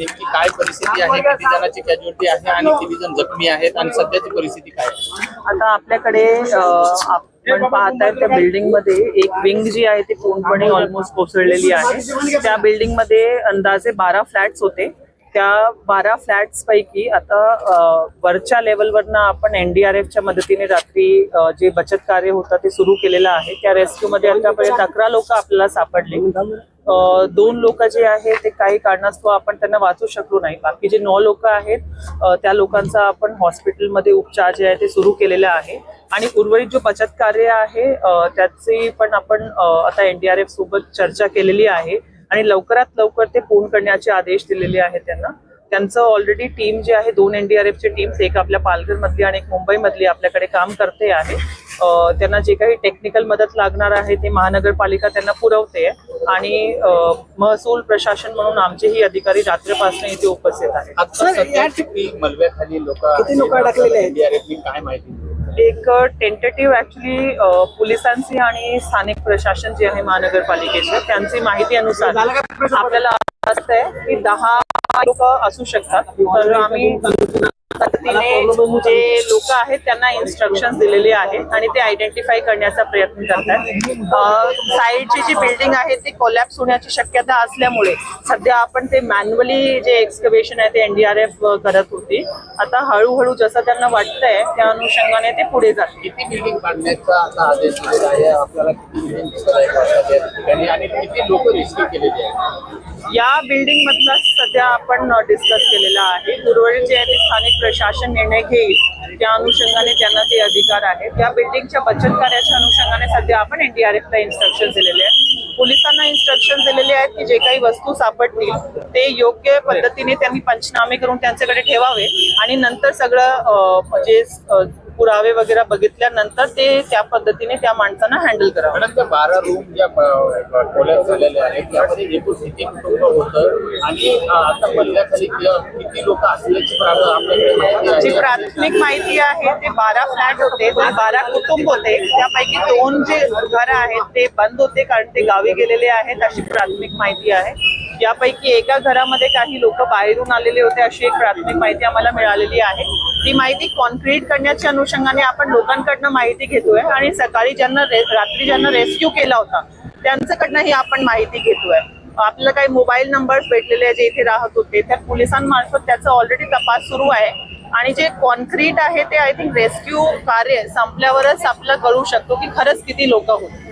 नेमकी काय परिस्थिती आहे? किती जणांची कॅज्युअलिटी आहे आणि किती जण जखमी आहेत? आणि सध्याची परिस्थिती काय आहे? आता आपल्याकडे आपण पाहताय त्या बिल्डिंगमध्ये एक विंग जी आहे ती पूर्णपणे ऑलमोस्ट कोसळलेली आहे. त्या बिल्डिंगमध्ये अंदाजे बारा फ्लॅट्स होते. त्या बारा फ्लॅट्स पैकी आता वरच्या लेवलवरनं आपण एनडीआरएफच्या मदतीने रात्री जे बचत कार्य होतं ते सुरू केलेलं आहे. त्या रेस्क्यू मध्ये आतापर्यंत अकरा लोक आपल्याला सापडले. दोन लोक जे आहे ते काही कारणास्तव आपण त्यांना वाचू शकलो नाही. बाकी जे नऊ लोक आहेत त्या लोकांचा आपण हॉस्पिटलमध्ये उपचार जे आहे ते सुरू केलेले आहे. आणि उर्वरित जो बचत कार्य आहे त्याची पण आपण आता एनडीआरएफ सोबत चर्चा केलेली आहे. आणि लवकरात लवकर ते पूर्ण करण्याचे आदेश दिलेले आहेत त्यांना त्यांचं ऑलरेडी टीम जे आहे दोन एनडीआरएफची टीम्स एक आपल्या पालघर मधली आणि एक मुंबई मधली आपल्याकडे काम करते आहे त्यांना जे काही टेक्निकल मदत लागणार आहे ते महानगरपालिका त्यांना पुरवते आणि महसूल प्रशासन म्हणून आमचेही अधिकारी रात्रीपासून इथे उपस्थित आहेत किती लोक किती लोकं अडकलेले आहेत? काय माहिती? एक टेंटेटिव्ह ऍक्च्युली पोलिसांची आणि स्थानिक प्रशासन जे आहे महानगरपालिकेचे त्यांची माहिती अनुसार आपल्याला असं आहे की दहा लोक असू शकतात. तर आम्ही पद्धतीने जे लोक आहेत त्यांना इन्स्ट्रक्शन दिलेले आहेत आणि ते आयडेंटिफाय करण्याचा प्रयत्न करतात. साईडची जी बिल्डिंग आहे ती कोलॅप्स होण्याची शक्यता असल्यामुळे सध्या आपण ते मॅन्युअली जे एक्सकवेशन आहे ते एनडीआरएफ करत होती. आता हळूहळू जसं त्यांना वाटतंय त्या अनुषंगाने ते पुढे जाते किती बिल्डिंग बांधण्याचा आता आदेश आपल्याला किती बिल्डिंग आणि किती लोक रेस्क्यू केलेले आहेत? या बिल्डिंग मधला सध्या आपण डिस्कस केलेला आहे. उर्वरित जे आहे ते स्थानिक प्रशासन निर्णय घेईल त्या अनुषंगाने त्यांना ते अधिकार आहेत. त्या बिल्डिंगच्या बचत कार्याच्या अनुषंगाने सध्या आपण एनडीआरएफला इन्स्ट्रक्शन दिलेले आहेत. पोलिसांना इन्स्ट्रक्शन दिलेले आहेत की जे काही वस्तू सापडतील ते योग्य पद्धतीने त्यांनी पंचनामे करून त्यांच्याकडे ठेवावे. आणि नंतर सगळं म्हणजे पुरावे वगैरे बघितल्यानंतर ते त्या पद्धतीने त्या माणसांना हँडल करावं. मॅडम त्या बारा रूम ज्या खोल्या झालेल्या आहेत त्यामध्ये एकूण किती कुटुंब होतं? आणि आता किती लोक असल्याची आपल्याकडे माहिती जी आहे प्राथमिक माहिती आहे ते बारा फ्लॅट होते ते बारा कुटुंब होते. त्यापैकी दोन जे घर आहेत ते बंद होते कारण ते गावी गेलेले आहेत अशी प्राथमिक माहिती आहे. यापैकी एका घरामध्ये काही लोक बाहेरून आलेले होते अशी एक प्राथमिक माहिती आम्हाला मिळालेली आहे. ती माहिती कॉन्क्रीट करण्याच्या अनुषंगाने आपण लोकांकडनं माहिती घेतोय आणि सकाळी ज्यांना रात्री ज्यांना रेस्क्यू केला होता त्यांच्याकडनंही आपण माहिती घेतोय. आपल्याला काही मोबाईल नंबर्स भेटलेले आहे जे इथे राहत होते त्या पोलिसांमार्फत त्याचा ऑलरेडी तपास सुरू आहे. आणि जे कॉन्क्रीट आहे ते आय थिंक रेस्क्यू कार्य संपल्यावरच आपल्याला कळू शकतो की खरंच किती लोक होते.